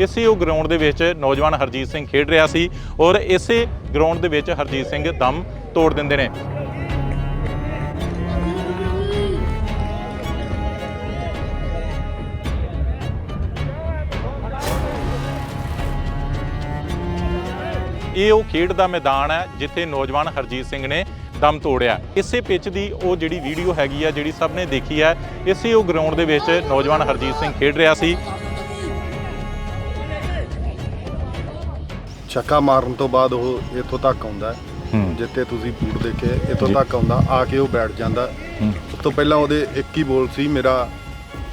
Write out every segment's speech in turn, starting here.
ਇਸੇ ਉਹ ਗਰਾਊਂਡ ਦੇ ਵਿੱਚ ਨੌਜਵਾਨ ਹਰਜੀਤ ਸਿੰਘ ਖੇਡ ਰਿਹਾ ਸੀ ਔਰ ਇਸੇ ਗਰਾਊਂਡ ਦੇ ਵਿੱਚ ਹਰਜੀਤ ਸਿੰਘ ਦਮ ਤੋੜ ਦਿੰਦੇ ਨੇ। ਇਹ ਉਹ ਖੇਡ ਦਾ ਮੈਦਾਨ ਹੈ ਜਿੱਥੇ ਨੌਜਵਾਨ ਹਰਜੀਤ ਸਿੰਘ ਨੇ ਦਮ ਤੋੜਿਆ। ਇਸੇ ਪਿੱਚ ਦੀ ਉਹ ਜਿਹੜੀ ਵੀਡੀਓ ਹੈਗੀ ਆ, ਜਿਹੜੀ ਸਭ ਨੇ ਦੇਖੀ ਹੈ, ਇਸੇ ਉਹ ਗਰਾਊਂਡ ਦੇ ਵਿੱਚ ਨੌਜਵਾਨ ਹਰਜੀਤ ਸਿੰਘ ਖੇਡ ਰਿਹਾ ਸੀ। ਛੱਕਾ ਮਾਰਨ ਤੋਂ ਬਾਅਦ ਉਹ ਇੱਥੋਂ ਤੱਕ ਆਉਂਦਾ ਹੈ। ਹੂੰ। ਜਿੱਥੇ ਤੁਸੀਂ ਬੂਟ ਦੇਖੇ ਇੱਥੋਂ। ਤੱਕ ਆਉਂਦਾ ਆ ਕੇ ਉਹ ਬੈਠ ਜਾਂਦਾ। ਉਸ ਤੋਂ ਪਹਿਲਾਂ ਉਹਦੇ ਇੱਕ ਹੀ ਬੋਲ ਸੀ ਮੇਰਾ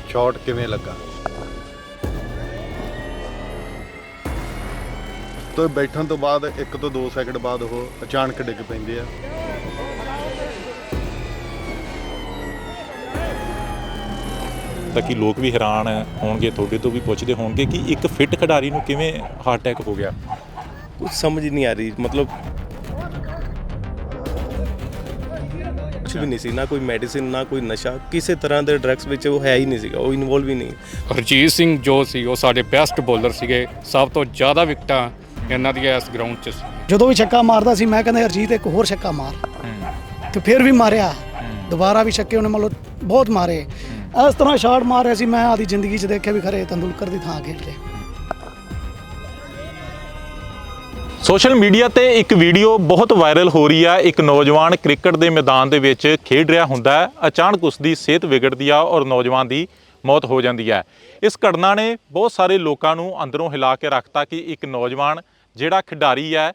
ਸ਼ਾਟ ਕਿਵੇਂ ਲੱਗਾ ਤੋਂ ਬੈਠਣ ਤੋਂ ਬਾਅਦ 1 ਤੋਂ 2 ਸੈਕਿੰਡ ਬਾਅਦ ਉਹ ਅਚਾਨਕ ਡਿੱਗ ਪੈਂਦੇ ਆ ਤਾਂ ਕਿ ਲੋਕ ਵੀ ਹੈਰਾਨ ਹੋਣਗੇ ਤੁਹਾਡੇ ਤੋਂ ਵੀ ਪੁੱਛਦੇ ਹੋਣਗੇ ਕਿ ਇੱਕ ਫਿੱਟ ਖਿਡਾਰੀ ਨੂੰ ਕਿਵੇਂ ਹਾਰਟ ਅਟੈਕ ਹੋ ਗਿਆ ਕੁਝ ਸਮਝ ਨਹੀਂ ਆ ਰਹੀ ਮਤਲਬ ਕੁਝ ਵੀ ਨਹੀਂ ਸੀ ਨਾ ਕੋਈ ਮੈਡੀਸਿਨ ਨਾ ਕੋਈ ਨਸ਼ਾ ਕਿਸੇ ਤਰ੍ਹਾਂ ਦੇ ਡਰੱਗਸ ਵਿੱਚ ਉਹ ਹੈ ਹੀ ਨਹੀਂ ਸੀਗਾ ਉਹ ਇਨਵੋਲਵ ਹੀ ਨਹੀਂ ਹਰਜੀਤ ਸਿੰਘ ਜੋ ਸੀ ਉਹ ਸਾਡੇ ਬੈਸਟ ਬੋਲਰ ਸੀਗੇ ਸਭ ਤੋਂ ਜ਼ਿਆਦਾ ਵਿਕਟਾਂ ਇਹਨਾਂ ਦੀਆਂ ਇਸ ਗਰਾਊਂਡ 'ਚ ਸੀ ਜਦੋਂ ਵੀ ਛੱਕਾ ਮਾਰਦਾ ਸੀ ਮੈਂ ਕਹਿੰਦਾ ਹਰਜੀਤ ਇੱਕ ਹੋਰ ਛੱਕਾ ਮਾਰ। ਤੇ ਫਿਰ ਵੀ ਮਾਰਿਆ। ਦੁਬਾਰਾ ਵੀ ਛੱਕੇ ਉਹਨੇ ਮਤਲਬ ਬਹੁਤ ਮਾਰੇ। ਇਸ ਤਰ੍ਹਾਂ ਸ਼ਾਟ ਮਾਰ ਰਿਹਾ ਸੀ ਮੈਂ ਆਦੀ ਜ਼ਿੰਦਗੀ 'ਚ ਦੇਖਿਆ ਵੀ ਖਰੇ ਤੰਦੁਲਕਰ ਦੀ ਥਾਂ ਖੇਡ ਰਿਹਾ। ਸੋਸ਼ਲ ਮੀਡੀਆ ਤੇ ਇੱਕ ਵੀਡੀਓ ਬਹੁਤ ਵਾਇਰਲ ਹੋ ਰਹੀ ਹੈ ਇੱਕ ਨੌਜਵਾਨ ਕ੍ਰਿਕਟ ਦੇ ਮੈਦਾਨ ਦੇ ਵਿੱਚ ਖੇਡ ਰਿਹਾ ਹੁੰਦਾ ਹੈ। ਅਚਾਨਕ ਉਸ ਦੀ ਸਿਹਤ ਵਿਗੜਦੀ ਆ ਔਰ ਨੌਜਵਾਨ ਦੀ ਮੌਤ ਹੋ ਜਾਂਦੀ ਹੈ। ਇਸ ਘਟਨਾ ਨੇ ਬਹੁਤ ਸਾਰੇ ਲੋਕਾਂ ਨੂੰ ਅੰਦਰੋਂ ਹਿਲਾ ਕੇ ਰੱਖਤਾ ਕਿ ਇੱਕ ਨੌਜਵਾਨ ਜਿਹੜਾ ਖਿਡਾਰੀ ਹੈ,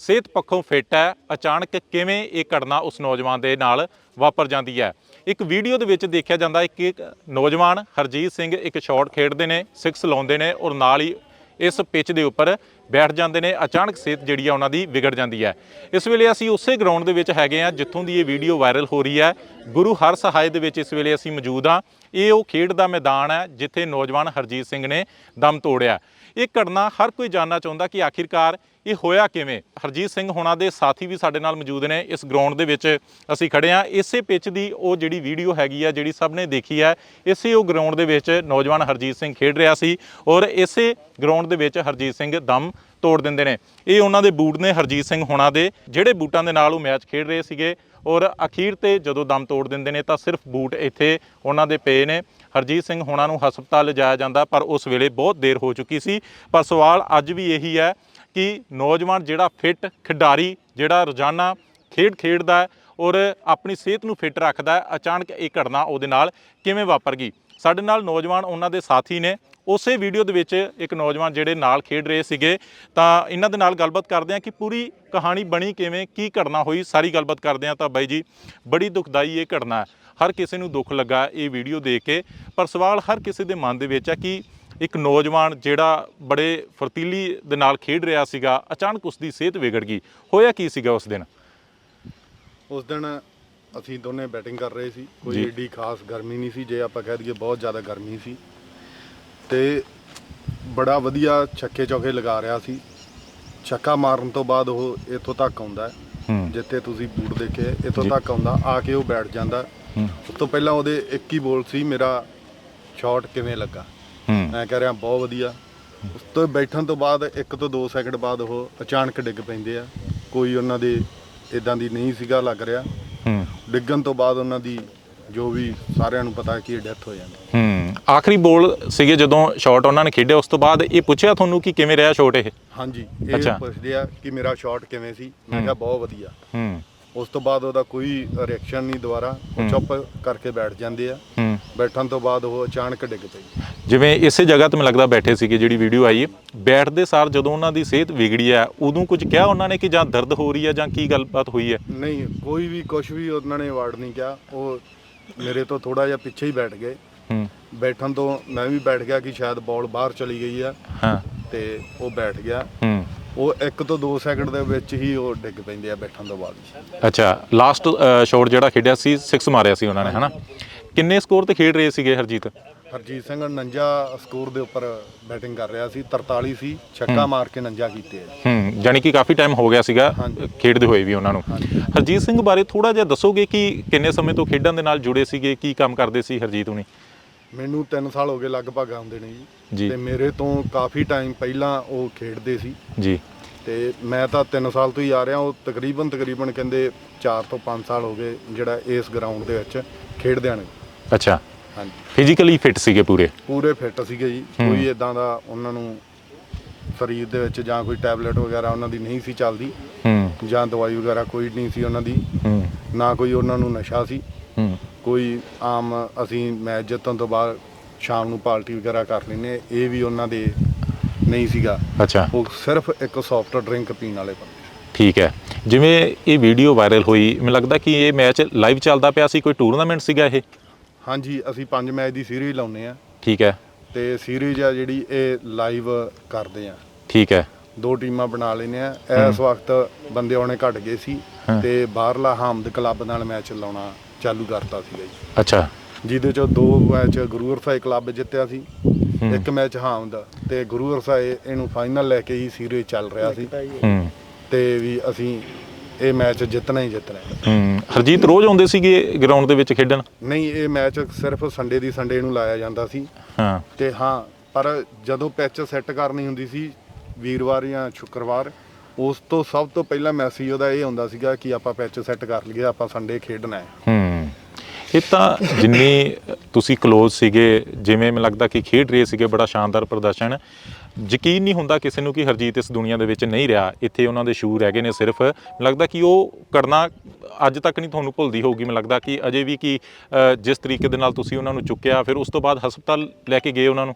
ਸਿਹਤ ਪੱਖੋਂ ਫਿੱਟ ਹੈ। ਅਚਾਨਕ ਕਿਵੇਂ ਇਹ ਘਟਨਾ ਉਸ ਨੌਜਵਾਨ ਦੇ ਨਾਲ ਵਾਪਰ ਜਾਂਦੀ ਹੈ? ਇੱਕ ਵੀਡੀਓ ਦੇ ਵਿੱਚ ਦੇਖਿਆ ਜਾਂਦਾ ਹੈ ਕਿ ਨੌਜਵਾਨ ਹਰਜੀਤ ਸਿੰਘ ਇੱਕ ਸ਼ਾਟ ਖੇਡਦੇ ਨੇ, ਸਿਕਸ ਲਾਉਂਦੇ ਨੇ ਔਰ ਨਾਲ ਹੀ ਇਸ ਪਿੱਚ ਦੇ ਉੱਪਰ ਬੈਠ ਜਾਂਦੇ ਨੇ, ਅਚਾਨਕ ਸਿਹਤ ਜਿਹੜੀ ਆ ਉਹਨਾਂ ਦੀ ਵਿਗੜ ਜਾਂਦੀ ਹੈ। ਇਸ ਵੇਲੇ ਅਸੀਂ ਉਸੇ ਗਰਾਊਂਡ ਦੇ ਵਿੱਚ ਹੈਗੇ ਆ ਜਿੱਥੋਂ ਦੀ ਇਹ ਵੀਡੀਓ ਵਾਇਰਲ ਹੋ ਰਹੀ ਹੈ। ਗੁਰੂ ਹਰ ਸਹਾਇ ਦੇ ਵਿੱਚ ਇਸ ਵੇਲੇ ਅਸੀਂ ਮੌਜੂਦ ਆ ਇਹ ਉਹ ਖੇਡ ਦਾ ਮੈਦਾਨ ਹੈ ਜਿੱਥੇ ਨੌਜਵਾਨ ਹਰਜੀਤ ਸਿੰਘ ਨੇ ਦਮ ਤੋੜਿਆ। ਇਹ ਘਟਨਾ ਹਰ ਕੋਈ ਜਾਣਨਾ ਚਾਹੁੰਦਾ ਕਿ ਆਖਿਰਕਾਰ ਇਹ ਹੋਇਆ ਕਿਵੇਂ? ਹਰਜੀਤ ਸਿੰਘ ਹੋਣਾ ਦੇ ਸਾਥੀ ਵੀ ਸਾਡੇ ਨਾਲ ਮੌਜੂਦ ਨੇ। ਇਸ ਗਰਾਊਂਡ ਦੇ ਵਿੱਚ ਅਸੀਂ ਖੜੇ ਆ ਇਸੇ ਪਿੱਚ ਦੀ ਉਹ ਜਿਹੜੀ ਵੀਡੀਓ ਹੈਗੀ ਆ, ਜਿਹੜੀ ਸਭ ਨੇ ਦੇਖੀ ਹੈ, ਇਸੇ ਉਹ ਗਰਾਊਂਡ ਦੇ ਵਿੱਚ ਨੌਜਵਾਨ ਹਰਜੀਤ ਸਿੰਘ ਖੇਡ ਰਿਹਾ ਸੀ ਔਰ ਇਸੇ ਗਰਾਊਂਡ ਦੇ ਵਿੱਚ ਹਰਜੀਤ ਸਿੰਘ ਦਮ ਤੋੜ ਦਿੰਦੇ ਨੇ। ਇਹ ਉਹਨਾਂ ਦੇ ਬੂਟ ਨੇ ਹਰਜੀਤ ਸਿੰਘ ਹੋਣਾ ਦੇ, ਜਿਹੜੇ ਬੂਟਾਂ ਦੇ ਨਾਲ ਉਹ ਮੈਚ ਖੇਡ ਰਹੇ ਸੀਗੇ। ਔਰ ਅਖੀਰ ਤੇ ਜਦੋਂ ਦਮ ਤੋੜ ਦਿੰਦੇ ਨੇ ਤਾਂ ਸਿਰਫ ਬੂਟ ਇੱਥੇ ਉਹਨਾਂ ਦੇ ਪਏ ਨੇ। ਹਰਜੀਤ ਸਿੰਘ ਹੋਣਾ ਨੂੰ ਹਸਪਤਾਲ ਲਿਜਾਇਆ ਜਾਂਦਾ, ਪਰ ਉਸ ਵੇਲੇ ਬਹੁਤ ਦੇਰ ਹੋ ਚੁੱਕੀ ਸੀ। ਪਰ ਸਵਾਲ ਅੱਜ ਵੀ ਇਹੀ ਹੈ ਕਿ ਨੌਜਵਾਨ ਜਿਹੜਾ ਫਿੱਟ ਖਿਡਾਰੀ, ਜਿਹੜਾ ਰੋਜ਼ਾਨਾ ਖੇਡ ਖੇਡਦਾ ਔਰ ਆਪਣੀ ਸਿਹਤ ਨੂੰ ਫਿੱਟ ਰੱਖਦਾ ਅਚਾਨਕ ਇਹ ਘਟਨਾ ਉਹਦੇ ਨਾਲ ਕਿਵੇਂ ਵਾਪਰ ਗਈ? ਸਾਡੇ ਨਾਲ ਨੌਜਵਾਨ ਉਹਨਾਂ ਦੇ ਸਾਥੀ ਨੇ ਉਸੇ ਵੀਡੀਓ ਦੇ ਵਿੱਚ ਇੱਕ ਨੌਜਵਾਨ ਜਿਹੜੇ ਨਾਲ ਖੇਡ ਰਹੇ ਸੀਗੇ ਤਾਂ ਇਹਨਾਂ ਦੇ ਨਾਲ ਗੱਲਬਾਤ ਕਰਦੇ ਹਾਂ ਕਿ ਪੂਰੀ ਕਹਾਣੀ ਬਣੀ ਕਿਵੇਂ ਕੀ ਘਟਨਾ ਹੋਈ ਸਾਰੀ ਗੱਲਬਾਤ ਕਰਦੇ ਹਾਂ ਤਾਂ ਬਾਈ ਜੀ ਬੜੀ ਦੁਖਦਾਈ ਇਹ ਘਟਨਾ ਹੈ। ਹਰ ਕਿਸੇ ਨੂੰ ਦੁੱਖ ਲੱਗਾ ਇਹ ਵੀਡੀਓ ਦੇਖ ਕੇ ਪਰ ਸਵਾਲ ਹਰ ਕਿਸੇ ਦੇ ਮਨ ਦੇ ਵਿੱਚ ਹੈ ਕਿ ਇੱਕ ਨੌਜਵਾਨ ਜਿਹੜਾ ਬੜੇ ਫਰਤੀਲੀ ਦੇ ਨਾਲ ਖੇਡ ਰਿਹਾ ਸੀਗਾ ਅਚਾਨਕ ਉਸ ਦੀ ਸਿਹਤ ਵਿਗੜ ਗਈ। ਹੋਇਆ ਕੀ ਸੀਗਾ ਉਸ ਦਿਨ? ਉਸ ਦਿਨ ਅਸੀਂ ਦੋਨੇ ਬੈਟਿੰਗ ਕਰ ਰਹੇ ਸੀ ਕੋਈ। ਏਡੀ ਖਾਸ ਗਰਮੀ ਨਹੀਂ ਸੀ ਜੇ ਆਪਾਂ ਕਹਿ ਦਈਏ ਬਹੁਤ ਜ਼ਿਆਦਾ ਗਰਮੀ ਸੀ। ਤੇ ਬੜਾ ਵਧੀਆ ਛੱਕੇ ਚੌਕੇ ਲਗਾ ਰਿਹਾ ਸੀ। ਛੱਕਾ ਮਾਰਨ ਤੋਂ ਬਾਅਦ ਉਹ ਇੱਥੋਂ ਤੱਕ ਆਉਂਦਾ ਹੈ। ਜਿੱਥੇ ਤੁਸੀਂ ਬੂਟ ਦੇਖੇ ਇੱਥੋਂ ਜੀ। ਤੱਕ ਆਉਂਦਾ ਆ ਕੇ ਉਹ ਬੈਠ ਜਾਂਦਾ। ਹੂੰ। ਉਸ ਤੋਂ ਪਹਿਲਾਂ ਉਹਦੇ ਇੱਕ ਹੀ ਬੋਲ ਸੀ ਮੇਰਾ ਸ਼ਾਟ ਕਿਵੇਂ ਲੱਗਾ? ਹੂੰ। ਮੈਂ ਕਹਿ ਰਿਹਾ ਬਹੁਤ ਵਧੀਆ। ਉਸ ਤੋਂ ਬੈਠਣ ਤੋਂ ਬਾਅਦ 1 ਤੋਂ 2 ਸੈਕਿੰਡ ਬਾਅਦ ਉਹ ਅਚਾਨਕ ਡਿੱਗ ਪੈਂਦੇ ਆ। ਕੋਈ ਉਹਨਾਂ ਦੇ ਇਦਾਂ ਦੀ ਨਹੀਂ ਸੀਗਾ ਲੱਗ ਰਿਹਾ। ਹੂੰ। ਡਿੱਗਣ ਤੋਂ ਬਾਅਦ ਉਹਨਾਂ ਦੀ ਜੋ ਵੀ ਸਾਰਿਆਂ ਨੂੰ ਪਤਾ ਕਿ ਡੈਥ ਹੋ ਜਾਂਦੀ ਹੂੰ। ਆਖਰੀ ਬੋਲ ਸੀਗੇ ਜਦੋਂ ਸ਼ਾਟ ਉਹਨਾਂ ਨੇ ਖੇਡਿਆ ਉਸ ਤੋਂ ਬਾਅਦ ਇਹ ਪੁੱਛਿਆ ਤੁਹਾਨੂੰ ਕਿ ਕਿਵੇਂ ਰਿਹਾ ਸ਼ਾਟ ਇਹ? ਹਾਂਜੀ ਅੱਛਾ। ਇਹ ਪੁੱਛਦੇ ਆ ਕਿ ਮੇਰਾ ਸ਼ਾਟ ਕਿਵੇਂ ਸੀ? ਮੈਂ। ਕਿਹਾ ਬਹੁਤ ਵਧੀਆ। ਹੂੰ। ਉਸ ਤੋਂ ਬਾਅਦ ਉਹਦਾ ਕੋਈ ਰਿਐਕਸ਼ਨ ਨਹੀਂ ਦੁਬਾਰਾ। ਉਹ ਚੁੱਪ ਕਰਕੇ ਬੈਠ ਜਾਂਦੇ ਆ। ਹੂੰ। ਬੈਠਣ ਤੋਂ ਬਾਅਦ ਉਹ ਅਚਾਨਕ ਡਿੱਗ ਪਈ। ਜਿਵੇਂ ਇਸੇ ਜਗ੍ਹਾ ਤੇ ਮੈਨੂੰ ਲੱਗਦਾ ਬੈਠੇ ਸੀਗੇ ਜਿਹੜੀ ਵੀਡੀਓ ਆਈ ਹੈ। ਬੈਠਦੇ ਸਾਰ ਜਦੋਂ ਉਹਨਾਂ ਦੀ ਸਿਹਤ ਵਿਗੜੀ ਹੈ ਉਦੋਂ ਕੁਝ ਕਿਹਾ ਉਹਨਾਂ ਨੇ ਕਿ ਜਾਂ ਦਰਦ ਹੋ ਰਹੀ ਹੈ ਜਾਂ ਕੀ ਗੱਲਬਾਤ ਹੋਈ ਹੈ? ਨਹੀਂ ਕੋਈ ਵੀ ਕੁਝ ਵੀ ਉਹਨਾਂ ਨੇ ਅਵਾਰਡ ਨਹੀਂ ਕਿਹਾ। ਉਹ ਮੇਰੇ ਤੋਂ ਥੋੜਾ ਜਿਹਾ ਪਿੱਛੇ ਹੀ ਬੈਠ ਗਏ। ਹੂੰ। ਬੈਠਣ ਤੋਂ ਮੈਂ ਵੀ ਬੈਠ ਗਿਆ ਕਿ ਸ਼ਾਇਦ ਬਾਲ ਬਾਹਰ ਚਲੀ ਗਈ ਆ। ਹਾਂ। ਤੇ ਉਹ ਬੈਠ ਗਿਆ। ਹੂੰ। ਉਹ 1 ਤੋਂ 2 ਸੈਕਿੰਡ ਦੇ ਵਿੱਚ ਹੀ ਉਹ ਡਿੱਗ ਪੈਂਦੇ ਆ ਬੈਠਣ ਤੋਂ ਬਾਅਦ ਅੱਛਾ ਲਾਸਟ ਸ਼ਾਟ ਜਿਹੜਾ ਖੇਡਿਆ ਸੀ 6 ਮਾਰਿਆ ਸੀ ਉਹਨਾਂ ਨੇ ਹਨਾ? ਕਿੰਨੇ ਸਕੋਰ ਤੇ ਖੇਡ ਰਹੇ ਸੀਗੇ ਹਰਜੀਤ? ਹਰਜੀਤ ਸਿੰਘ 49 ਸਕੋਰ ਦੇ ਉੱਪਰ ਬੈਟਿੰਗ ਕਰ ਰਿਹਾ ਸੀ 43 ਸੀ ਛੱਕਾ ਮਾਰ ਕੇ 49 ਕੀਤੇ ਆ। ਹੂੰ ਜਾਨੀ ਕਿ ਕਾਫੀ ਟਾਈਮ ਹੋ ਗਿਆ ਸੀਗਾ। ਖੇਡਦੇ ਹੋਏ ਵੀ ਉਹਨਾਂ ਨੂੰ। ਹਰਜੀਤ ਸਿੰਘ ਬਾਰੇ ਥੋੜਾ ਜਿਹਾ ਦੱਸੋਗੇ ਕਿ ਕਿੰਨੇ ਸਮੇਂ ਤੋਂ ਖੇਡਾਂ ਦੇ ਨਾਲ ਜੁੜੇ ਸੀਗੇ ਕੀ ਕੰਮ ਕਰਦੇ ਸੀ ਹਰਜੀਤ ਹੁਣੀ? ਮੈਨੂੰ 3 ਸਾਲ ਹੋ ਗਏ ਲਗਭਗ ਆਉਂਦੇ ਨੇ ਜੀ। ਤੇ ਮੇਰੇ ਤੋਂ ਕਾਫੀ ਟਾਈਮ ਪਹਿਲਾਂ ਉਹ ਖੇਡਦੇ ਸੀ। ਜੀ। ਤੇ ਮੈਂ ਤਾਂ 3 ਸਾਲ ਤੋਂ ਹੀ ਆ ਰਿਹਾ ਉਹ ਤਕਰੀਬਨ ਤਕਰੀਬਨ ਕਹਿੰਦੇ 4 ਤੋਂ 5 ਸਾਲ ਹੋ ਗਏ ਜਿਹੜਾ ਇਸ ਗਰਾਊਂਡ ਦੇ ਵਿੱਚ ਖੇਡਦਿਆਂ ਨੇ। ਅੱਛਾ। ਹਾਂਜੀ। ਫਿਜ਼ੀਕਲੀ ਫਿੱਟ ਸੀਗੇ ਪੂਰੇ? ਪੂਰੇ ਫਿੱਟ ਸੀਗੇ ਜੀ। ਕੋਈ ਇਦਾਂ ਦਾ ਉਹਨਾਂ ਨੂੰ ਸਰੀਰ ਦੇ ਵਿੱਚ ਜਾਂ ਕੋਈ ਟੈਬਲੇਟ ਵਗੈਰਾ ਉਹਨਾਂ ਦੀ ਨਹੀਂ ਸੀ ਚੱਲਦੀ। ਹੂੰ। ਜਾਂ ਦਵਾਈ ਵਗੈਰਾ ਕੋਈ ਨਹੀਂ ਸੀ ਉਹਨਾਂ ਦੀ। ਹੂੰ। ਨਾ ਕੋਈ ਉਹਨਾਂ ਨੂੰ ਨਸ਼ਾ ਸੀ। ਹੂੰ। ਕੋਈ ਆਮ ਅਸੀਂ ਮੈਚ ਜਿੱਤਣ ਤੋਂ ਬਾਅਦ ਸ਼ਾਮ ਨੂੰ ਪਾਰਟੀ ਵਗੈਰਾ ਕਰ ਲੈਨੇ ਇਹ ਵੀ ਉਹਨਾਂ ਦੇ ਨਹੀਂ ਸੀਗਾ। ਅੱਛਾ। ਉਹ ਸਿਰਫ ਇੱਕ ਸੌਫਟ ਡਰਿੰਕ ਪੀਣ ਵਾਲੇ ਬੰਦੇ ਠੀਕ ਹੈ। ਜਿਵੇਂ ਇਹ ਵੀਡੀਓ ਵਾਇਰਲ ਹੋਈ ਮੈਨੂੰ ਲੱਗਦਾ ਕਿ ਇਹ ਮੈਚ ਲਾਈਵ ਚੱਲਦਾ ਪਿਆ ਸੀ ਕੋਈ ਟੂਰਨਾਮੈਂਟ ਸੀਗਾ ਇਹ? ਹਾਂਜੀ ਅਸੀਂ ਪੰਜ ਮੈਚ ਦੀ ਸੀਰੀਜ਼ ਲਾਉਨੇ ਆ ਠੀਕ ਹੈ। ਤੇ ਸੀਰੀਜ਼ ਆ ਜਿਹੜੀ ਇਹ ਲਾਈਵ ਕਰਦੇ ਆ ਠੀਕ ਹੈ। ਦੋ ਟੀਮਾਂ ਬਣਾ ਲੈਨੇ ਆ ਇਸ ਵਕਤ ਬੰਦੇ ਆਉਣੇ ਘਟ ਗਏ ਸੀ। ਤੇ ਬਾਹਰਲਾ ਹਾਮਦ ਕਲੱਬ ਨਾਲ ਮੈਚ ਲਾਉਣਾ ਚਾਲੂ ਕਰਤਾ ਸੀਗਾ ਜੀ। ਅੱਛਾ। ਜਿਹਦੇ ਚੋਂ ਦੋ ਮੈਚ ਗੁਰੂ ਰਸਾਈ ਕਲੱਬ ਜਿੱਤਿਆ ਸੀ ਇੱਕ ਮੈਚ ਹਾਮਦ ਤੇ ਗੁਰੂ ਰਸਾਈ ਇਹਨੂੰ ਫਾਈਨਲ ਲੈ ਕੇ ਹੀ ਸੀਰੀਜ਼ ਚੱਲ ਰਿਹਾ ਸੀ। ਤੇ ਵੀ ਅਸੀਂ ਇਹ ਮੈਚ ਜਿੱਤਣਾ ਹੀ ਜਿੱਤਣਾ ਹੈ। ਹੂੰ ਹਰਜੀਤ ਰੋਜ਼ ਆਉਂਦੇ ਸੀਗੇ ਗਰਾਊਂਡ ਦੇ ਵਿੱਚ ਖੇਡਣ? ਨਹੀਂ ਇਹ ਮੈਚ ਸਿਰਫ ਸੰਡੇ ਦੀ ਸੰਡੇ ਨੂੰ ਲਾਇਆ ਜਾਂਦਾ ਸੀ। ਹਾਂ। ਤੇ ਹਾਂ ਪਰ ਜਦੋਂ ਪਿੱਚ ਸੈੱਟ ਕਰਨੀ ਹੁੰਦੀ ਸੀ ਵੀਰਵਾਰ ਜਾਂ ਸ਼ੁੱਕਰਵਾਰ ਉਸ ਤੋਂ ਸਭ ਤੋਂ ਪਹਿਲਾਂ ਮੈਸੇਜ ਉਹਦਾ ਇਹ ਹੁੰਦਾ ਸੀਗਾ ਕਿ ਆਪਾਂ ਪਿੱਚ ਸੈੱਟ ਕਰ ਲਈਏ ਆਪਾਂ ਸੰਡੇ ਖੇਡਣਾ ਹੈ। ਹੂੰ। ਇਹ ਤਾਂ ਜਿੰਨੀ ਤੁਸੀਂ ক্লোਜ਼ ਸੀਗੇ ਜਿਵੇਂ ਮੈਨੂੰ ਲੱਗਦਾ ਕਿ ਖੇਡ ਰਹੇ ਸੀਗੇ ਬੜਾ ਸ਼ਾਨਦਾਰ ਪ੍ਰਦਰਸ਼ਨ। ਯਕੀਨ ਨਹੀਂ ਹੁੰਦਾ ਕਿਸੇ ਨੂੰ ਕਿ ਹਰਜੀਤ ਇਸ ਦੁਨੀਆ ਦੇ ਵਿੱਚ ਨਹੀਂ ਰਿਹਾ। ਇੱਥੇ ਉਹਨਾਂ ਦੇ ਸ਼ੂ ਰਹਿ ਗਏ ਨੇ ਸਿਰਫ। ਮੈਨੂੰ ਲੱਗਦਾ ਕਿ ਉਹ ਕਰਨਾ ਅੱਜ ਤੱਕ ਨਹੀਂ ਤੁਹਾਨੂੰ ਭੁੱਲਦੀ ਹੋਊਗੀ। ਮੈਨੂੰ ਲੱਗਦਾ ਕਿ ਅਜੇ ਵੀ ਕਿ ਜਿਸ ਤਰੀਕੇ ਦੇ ਨਾਲ ਤੁਸੀਂ ਉਹਨਾਂ ਨੂੰ ਚੁੱਕਿਆ ਫਿਰ ਉਸ ਤੋਂ ਬਾਅਦ ਹਸਪਤਾਲ ਲੈ ਕੇ ਗਏ ਉਹਨਾਂ ਨੂੰ।